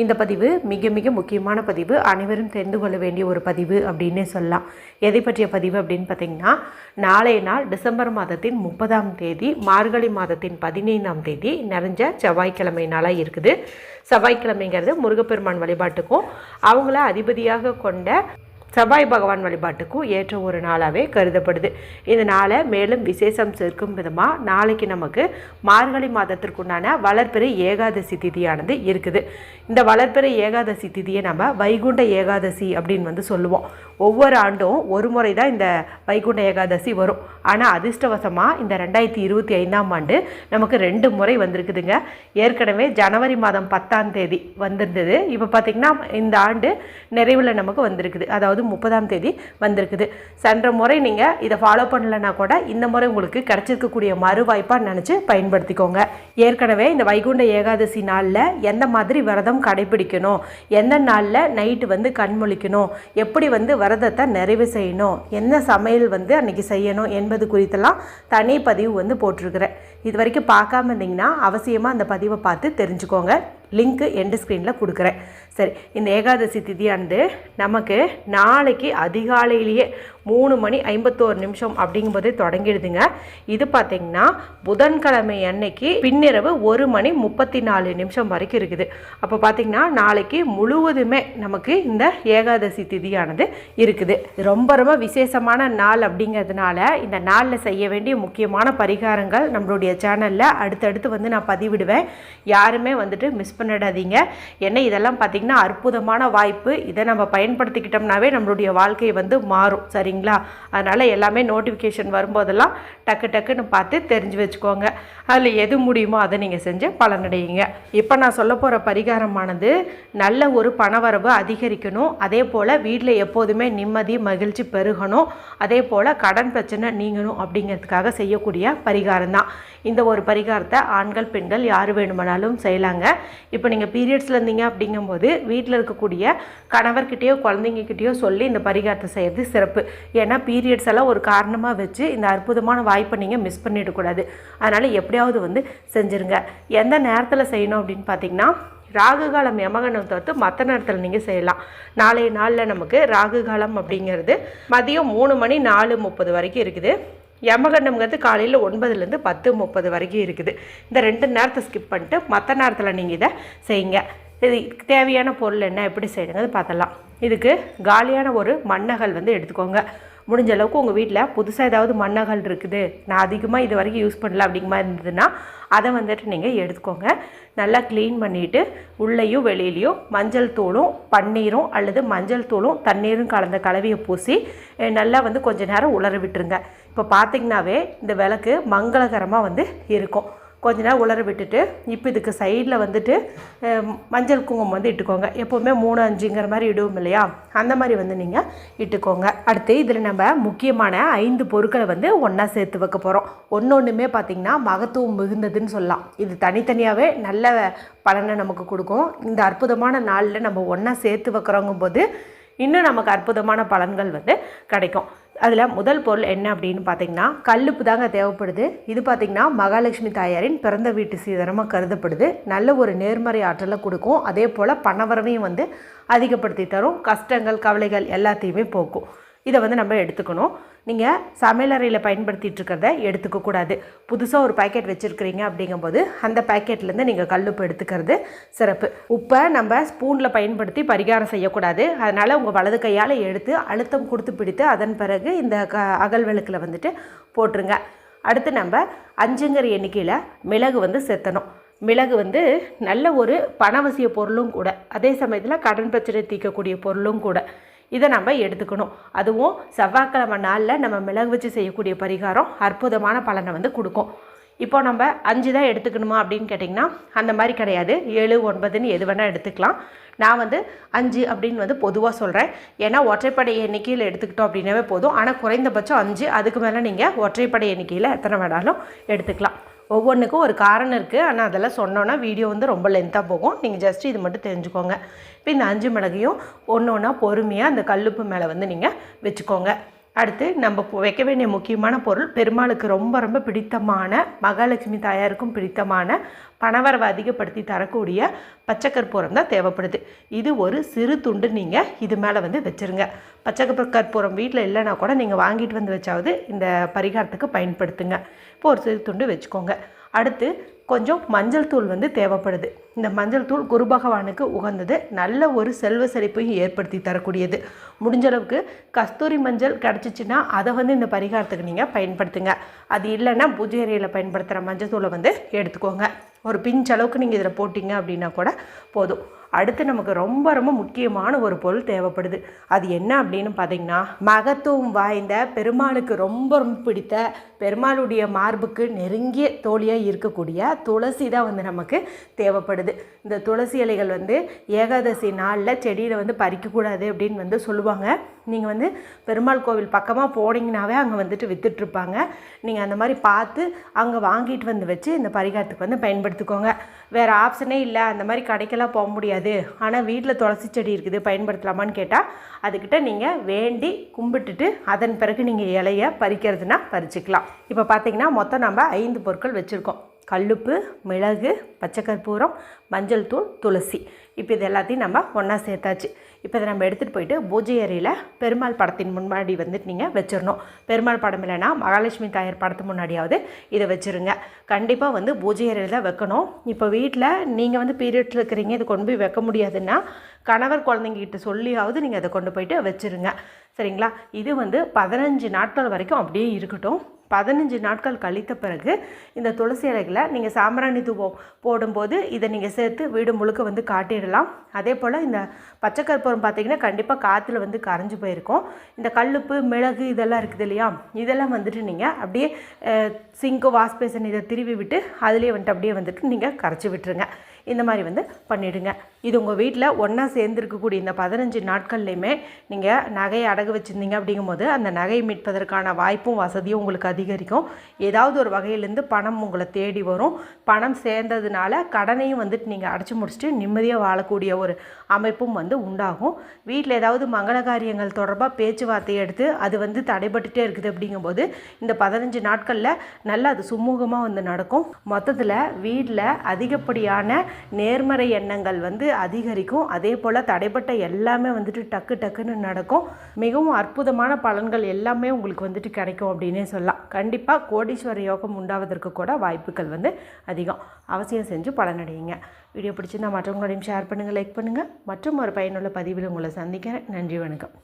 இந்த பதிவு மிக மிக முக்கியமான பதிவு. அனைவரும் தெரிந்து கொள்ள வேண்டிய ஒரு பதிவு அப்படின்னே சொல்லலாம். எதை பற்றிய பதிவு அப்படின்னு பார்த்தீங்கன்னா நாளைய நாள் டிசம்பர் மாதத்தின் முப்பதாம் தேதி மார்கழி மாதத்தின் பதினைந்தாம் தேதி நிறைஞ்ச செவ்வாய்க்கிழமை நாளாக இருக்குது. செவ்வாய்க்கிழமைங்கிறது முருகப்பெருமான் வழிபாட்டுக்கும் அவங்கள அதிபதியாக கொண்ட செவ்வாய் பகவான் வழிபாட்டுக்கும் ஏற்ற ஒரு நாளாகவே கருதப்படுது. இந்த நாளை மேலும் விசேஷம் சேர்க்கும் விதமாக நாளைக்கு நமக்கு மார்கழி மாதத்திற்குண்டான வளர்பிறை ஏகாதசி திதியானது இருக்குது. இந்த வளர்பிறை ஏகாதசி திதியை நம்ம வைகுண்ட ஏகாதசி அப்படின்னு வந்து சொல்லுவோம். ஒவ்வொரு ஆண்டும் ஒரு முறை தான் இந்த வைகுண்ட ஏகாதசி வரும். ஆனால் அதிர்ஷ்டவசமாக இந்த ரெண்டாயிரத்தி இருபத்தி ஐந்தாம் ஆண்டு நமக்கு ரெண்டு முறை வந்திருக்குதுங்க. ஏற்கனவே ஜனவரி மாதம் பத்தாம் தேதி வந்திருந்தது. இப்போ பார்த்திங்கன்னா இந்த ஆண்டு நிறைவில் நமக்கு வந்திருக்குது. அதாவது முப்பதாம் தேதி வந்திருக்குது. சென்ற முறை நீங்கள் இதை ஃபாலோ பண்ணலைன்னா கூட இந்த முறை உங்களுக்கு கிடச்சிருக்கக்கூடிய மறுவாய்ப்பாக நினச்சி பயன்படுத்திக்கோங்க. ஏற்கனவே இந்த வைகுண்ட ஏகாதசி நாளில் எந்த மாதிரி விரதம் கடைபிடிக்கணும்? எந்த நாளில் நைட்டு வந்து கண்மொழிக்கணும் எப்படி வந்து விரதத்தை நிறைவு செய்யணும்? என்ன சமையல் வந்து அன்னைக்கு செய்யணும்? என்பது குறித்தெல்லாம் தனி பதிவு வந்து போட்டிருக்கிறேன். இது வரைக்கும் பார்க்காம இருந்தீங்கன்னா அவசியமாக அந்த பதிவை பார்த்து தெரிஞ்சுக்கோங்க. லிங்க்கு எண்டு ஸ்க்ரீனில் கொடுக்குறேன். சரி இந்த ஏகாதசி திதியானது நமக்கு நாளைக்கு அதிகாலையிலேயே மூணு மணி ஐம்பத்தோரு நிமிஷம் அப்படிங்கும்போது தொடங்கிடுதுங்க. இது பார்த்திங்கன்னா புதன்கிழமை அன்னைக்கு பின்னிரவு ஒரு மணி முப்பத்தி நாலு நிமிஷம் வரைக்கும் இருக்குது. அப்போ பார்த்திங்கன்னா நாளைக்கு முழுவதுமே நமக்கு இந்த ஏகாதசி திதியானது இருக்குது. ரொம்ப ரொம்ப விசேஷமான நாள் அப்படிங்கிறதுனால இந்த நாளில் செய்ய வேண்டிய முக்கியமான பரிகாரங்கள் நம்மளுடைய சேனலில் அடுத்தடுத்து வந்து நான் பதிவிடுவேன். யாருமே வந்துட்டு மிஸ் பண்ணிடாதீங்க என்ன இதெல்லாம் பார்த்திங்கன்னா அற்புதமான வாய்ப்பு. இதை நம்ம பயன்படுத்திக்கிட்டோம்னாவே நம்மளுடைய வாழ்க்கை வந்து மாறும். சரி சரிங்களா அதனால் எல்லாமே நோட்டிஃபிகேஷன் வரும்போதெல்லாம் டக்கு டக்குன்னு பார்த்து தெரிஞ்சு வச்சுக்கோங்க. அதில் எது முடியுமோ அதை நீங்கள் செஞ்சு பலனடையுங்க. இப்போ நான் சொல்ல போகிற பரிகாரமானது நல்ல ஒரு பணவரவு அதிகரிக்கணும். அதே போல் வீட்டில் எப்போதுமே நிம்மதி மகிழ்ச்சி பெருகணும். அதே போல் கடன் பிரச்சனை நீங்கணும் அப்படிங்கிறதுக்காக செய்யக்கூடிய பரிகாரம் தான் இந்த ஒரு பரிகாரத்தை ஆண்கள் பெண்கள் யார் வேணுமானாலும் செய்யலாங்க. இப்போ நீங்கள் பீரியட்ஸில் இருந்தீங்க அப்படிங்கும்போது வீட்டில் இருக்கக்கூடிய கணவர்கிட்டயோ குழந்தைங்கக்கிட்டேயோ சொல்லி இந்த பரிகாரத்தை செய்கிறது சிறப்பு. ஏன்னா பீரியட்ஸ் எல்லாம் ஒரு காரணமாக வச்சு இந்த அற்புதமான வாய்ப்பை நீங்கள் மிஸ் பண்ணிடக்கூடாது. அதனால் எப்படியாவது வந்து செஞ்சுருங்க. எந்த நேரத்தில் செய்யணும் அப்படின்னு பார்த்தீங்கன்னா ராகு காலம் யமகண்டம் தவிர்த்து மற்ற நேரத்தில் நீங்கள் செய்யலாம். நாளைய நாளில் நமக்கு ராகு காலம் அப்படிங்கிறது மதியம் மூணு மணி நாலு முப்பது வரைக்கும் இருக்குது. யமகண்டம்ங்கிறது காலையில் ஒன்பதுலேருந்து பத்து முப்பது வரைக்கும் இருக்குது. இந்த ரெண்டு நேரத்தை ஸ்கிப் பண்ணிட்டு மற்ற நேரத்தில் நீங்கள் இதை செய்யுங்க. இது தேவையான பொருள் என்ன எப்படி செய்யணுங்கிறது பார்த்தலாம் இதுக்கு காலியான ஒரு மண்ணகல் வந்து எடுத்துக்கோங்க. முடிஞ்ச அளவுக்கு உங்கள் வீட்டில் புதுசாக ஏதாவது மண்ணகல் இருக்குது நான் அதிகமாக இது வரைக்கும் யூஸ் பண்ணல அப்படிங்கிற மாதிரி இருந்ததுன்னா அதை வந்துட்டு நீங்கள் எடுத்துக்கோங்க. நல்லா க்ளீன் பண்ணிவிட்டு உள்ளேயும் வெளியிலையும் மஞ்சள் தூளும் பன்னீரும் அல்லது மஞ்சள் தூளும் தண்ணீரும் கலந்த கலவையை பூசி நல்லா வந்து கொஞ்ச நேரம் உலர விட்டுருங்க. இப்போ பார்த்திங்கனாவே இந்த விளக்கு மங்களகரமாக வந்து இருக்கும். கொஞ்ச நேரம் உலர விட்டுட்டு இப்போ இதுக்கு சைடில் வந்துட்டு மஞ்சள் குங்குமம் வந்து இட்டுக்கோங்க. எப்போவுமே மூணு அஞ்சுங்கிற மாதிரி இடுவோம் இல்லையா? அந்த மாதிரி வந்து நீங்கள் இட்டுக்கோங்க. அடுத்து இதில் நம்ம முக்கியமான ஐந்து பொருட்களை வந்து ஒன்றா சேர்த்து வைக்க போகிறோம் ஒன்று ஒன்றுமே பார்த்திங்கன்னா மகத்துவம் மிகுந்ததுன்னு சொல்லலாம். இது தனித்தனியாகவே நல்ல பலனை நமக்கு கொடுக்கும். இந்த அற்புதமான நாளில் நம்ம ஒன்றா சேர்த்து வைக்கிறோங்கும் போது இன்னும் நமக்கு அற்புதமான பலன்கள் வந்து கிடைக்கும். அதில் முதல் பொருள் என்ன அப்படின்னு பார்த்தீங்கன்னா கல்லுப்பு தாங்க தேவைப்படுது. இது பார்த்திங்கன்னா மகாலட்சுமி தாயாரின் பிறந்த வீட்டு சீதனமாக கருதப்படுது. நல்ல ஒரு நேர்மறை ஆற்றலை கொடுக்கும். அதே போல் பணவரவையும் வந்து அதிகப்படுத்தி தரும். கஷ்டங்கள் கவலைகள் எல்லாத்தையுமே போக்கும். இதை வந்து நம்ம எடுத்துக்கணும். நீங்கள் சமையலறையில் பயன்படுத்திட்டு இருக்கிறத எடுத்துக்கக்கூடாது புதுசாக ஒரு பாக்கெட் வச்சுருக்கிறீங்க அப்படிங்கும்போது அந்த பாக்கெட்லேருந்து நீங்கள் கல்லுப்பு எடுத்துக்கிறது சிறப்பு. உப்பை நம்ம ஸ்பூனில் பயன்படுத்தி பரிகாரம் செய்யக்கூடாது. அதனால் உங்கள் வலது கையால் எடுத்து அழுத்தம் கொடுத்து பிடித்து அதன் பிறகு இந்த க அகல் விளக்கில் வந்துட்டு போட்டுருங்க. அடுத்து நம்ம அஞ்சுங்கிற எண்ணிக்கையில் மிளகு வந்து செத்தணும். மிளகு வந்து நல்ல ஒரு பணவசிய பொருளும் கூட. அதே சமயத்தில் கடன் பிரச்சனை தீர்க்கக்கூடிய பொருளும் கூட. இதை நம்ம எடுத்துக்கணும். அதுவும் செவ்வாய்க்கிழமை நாளில் நம்ம மிளகு வச்சு செய்யக்கூடிய பரிகாரம் அற்புதமான பலனை வந்து கொடுக்கும். இப்போ நம்ம அஞ்சு தான் எடுத்துக்கணுமா அப்படின்னு கேட்டிங்கன்னா அந்த மாதிரி கிடையாது. ஏழு ஒன்பதுன்னு எது வேணால் எடுத்துக்கலாம். நான் வந்து அஞ்சு அப்படின்னு வந்து பொதுவாக சொல்கிறேன் ஏன்னா ஒற்றைப்படை எண்ணிக்கையில் எடுத்துக்கிட்டோம் அப்படின்னாவே போதும். ஆனால் குறைந்தபட்சம் அஞ்சு அதுக்கு மேலே நீங்கள் ஒற்றைப்படை எண்ணிக்கையில் எத்தனை வேணாலும் எடுத்துக்கலாம். ஒவ்வொன்றுக்கும் ஒரு காரணம் இருக்குது ஆனால் அதெல்லாம் சொன்னோன்னா வீடியோ வந்து ரொம்ப லென்த்தாக போகும். நீங்கள் ஜஸ்ட் இது மட்டும் தெரிஞ்சுக்கோங்க. இப்போ இந்த அஞ்சு மிளகையும் ஒன்று ஒன்றா பொறுமையாக அந்த கல்லுப்பு மேலே வந்து நீங்கள் வச்சுக்கோங்க. அடுத்து நம்ம வைக்க வேண்டிய முக்கியமான பொருள் பெருமாளுக்கு ரொம்ப ரொம்ப பிடித்தமான மகாலட்சுமி தாயாருக்கும் பிடித்தமான பணவரவை அதிகப்படுத்தி தரக்கூடிய பச்சை கற்பூரம் தான் தேவைப்படுது. இது ஒரு சிறு துண்டு நீங்கள் இது மேலே வந்து வச்சுருங்க. பச்சை கற்பூரம் வீட்டில் இல்லைன்னா கூட நீங்கள் வாங்கிட்டு வந்து வச்சாவது இந்த பரிகாரத்துக்கு பயன்படுத்துங்க. இப்போ ஒரு சிறு துண்டு வச்சுக்கோங்க. அடுத்து கொஞ்சம் மஞ்சள் தூள் வந்து தேவைப்படுது. இந்த மஞ்சள் தூள் குரு பகவானுக்கு உகந்தது. நல்ல ஒரு செல்வ செழிப்பையும் ஏற்படுத்தி தரக்கூடியது. முடிஞ்ச அளவுக்கு கஸ்தூரி மஞ்சள் கிடச்சிச்சின்னா அதை வந்து இந்த பரிகாரத்துக்கு நீங்கள் பயன்படுத்துங்க. அது இல்லைன்னா பூஜை அறையில் பயன்படுத்துகிற மஞ்சள் தூளை வந்து எடுத்துக்கோங்க. ஒரு பிஞ்ச் அளவுக்கு நீங்கள் இதில் போட்டிங்க அப்படின்னா கூட போதும். அடுத்து நமக்கு ரொம்ப ரொம்ப முக்கியமான ஒரு பொருள் தேவைப்படுது. அது என்ன அப்படின்னு பார்த்தீங்கன்னா மகத்துவம் வாய்ந்த பெருமாளுக்கு ரொம்ப ரொம்ப பிடித்த பெருமாளுடைய மார்புக்கு நெருங்கிய தோழியாக இருக்கக்கூடிய துளசி தான் வந்து நமக்கு தேவைப்படுது. இந்த துளசி இலைகள் வந்து ஏகாதசி நாளில் செடியில் வந்து பறிக்கக்கூடாது அப்படின்னு வந்து சொல்லுவாங்க. நீங்கள் வந்து பெருமாள் கோவில் பக்கமாக போனீங்கனாவே அங்கே வந்துட்டு விற்றுட்ருப்பாங்க நீங்கள் அந்த மாதிரி பார்த்து அங்கே வாங்கிட்டு வந்து வச்சு இந்த பரிகாரத்துக்கு வந்து பயன்படுத்திக்கோங்க. வேறு ஆப்ஷனே இல்லை. அந்த மாதிரி கடைக்கெல்லாம் போக முடியாது. ஆனால் வீட்டில் துளசி செடி இருக்குது பயன்படுத்தலாமான்னு கேட்டால் அதுக்கிட்ட நீங்கள் வேண்டி கும்பிட்டுட்டு அதன் பிறகு நீங்கள் இலைய பறிக்கிறதுனா பறிச்சுக்கலாம். இப்போ பார்த்தீங்கன்னா மொத்தம் நம்ம ஐந்து பொருட்கள் வச்சுருக்கோம். கல்லுப்பு மிளகு பச்சை கற்பூரம் மஞ்சள் தூள் துளசி. இப்போ இது எல்லாத்தையும் நம்ம ஒன்றா சேர்த்தாச்சு. இப்போ இதை நம்ம எடுத்துகிட்டு போயிட்டு பூஜை அறையில் பெருமாள் படத்தின் முன்னாடி வந்துட்டு நீங்கள் வச்சிடணும் பெருமாள் படம் இல்லைன்னா மகாலட்சுமி தாயார் படத்து முன்னாடியாவது இதை வச்சுருங்க. கண்டிப்பாக வந்து பூஜை அறையில் தான் வைக்கணும். இப்போ வீட்டில் நீங்கள் வந்து பீரியட்ஸில் இருக்கிறீங்க இது கொண்டு போய் வைக்க முடியாதுன்னா கணவர் குழந்தைங்ககிட்ட சொல்லியாவது நீங்கள் அதை கொண்டு போயிட்டு வச்சுருங்க. சரிங்களா? இது வந்து பதினஞ்சு நாட்கள் வரைக்கும் அப்படியே இருக்கட்டும். பதினஞ்சு நாட்கள் கழித்த பிறகு இந்த துளசி இலைகளை நீங்கள் சாம்பிராணி தூபம் போடும்போது இதை நீங்கள் சேர்த்து வீடு முழுக்க வந்து காட்டிடலாம். அதே போல் இந்த பச்சை கற்பூரம் பார்த்தீங்கன்னா கண்டிப்பாக காற்றுல வந்து கரைஞ்சு போயிருக்கும். இந்த கல்லுப்பு மிளகு இதெல்லாம் இருக்குது இல்லையா? இதெல்லாம் வந்துட்டு நீங்கள் அப்படியே சிங்கு வாஷ் பேசன் இதை திருவி விட்டு அதுலேயே வந்துட்டு அப்படியே வந்துட்டு நீங்கள் கரைச்சி விட்டுருங்க. இந்த மாதிரி வந்து பண்ணிவிடுங்க இது உங்கள் வீட்டில் ஒன்றா சேர்ந்துருக்கக்கூடிய இந்த பதினஞ்சு நாட்கள்லையுமே நீங்கள் நகையை அடகு வச்சுருந்தீங்க அப்படிங்கும்போது அந்த நகையை மீட்பதற்கான வாய்ப்பும் வசதியும் உங்களுக்கு அதிகரிக்கும். ஏதாவது ஒரு வகையிலேருந்து பணம் உங்களை தேடி வரும். பணம் சேர்ந்ததுனால கடனையும் வந்துட்டு நீங்கள் அடைச்சி முடிச்சுட்டு நிம்மதியாக வாழக்கூடிய ஒரு அமைப்பும் வந்து உண்டாகும். வீட்டில் ஏதாவது மங்கள காரியங்கள் தொடர்பாக பேச்சுவார்த்தை எடுத்து அது வந்து தடைபட்டுட்டே இருக்குது அப்படிங்கும்போது இந்த பதினஞ்சு நாட்களில் நல்லா அது சுமூகமாக வந்து நடக்கும். மொத்தத்தில் வீட்டில் அதிகப்படியான நேர்மறை எண்ணங்கள் வந்து அதிகரிக்கும். அதே போல் தடைப்பட்ட எல்லாமே வந்துட்டு டக்கு டக்குன்னு நடக்கும். மிகவும் அற்புதமான பலன்கள் எல்லாமே உங்களுக்கு வந்துட்டு கிடைக்கும் அப்படின்னே சொல்லலாம். கண்டிப்பாக கோடீஸ்வர யோகம் உண்டாவதற்கு கூட வாய்ப்புகள் வந்து அதிகம். அவசியம் செஞ்சு பலனடையுங்க. வீடியோ பிடிச்சிருந்தா மற்றவங்களோடையும் ஷேர் பண்ணுங்கள் லைக் பண்ணுங்கள் மற்றும் ஒரு பயனுள்ள பதிவில் உங்களை சந்திக்கிறேன். நன்றி வணக்கம்.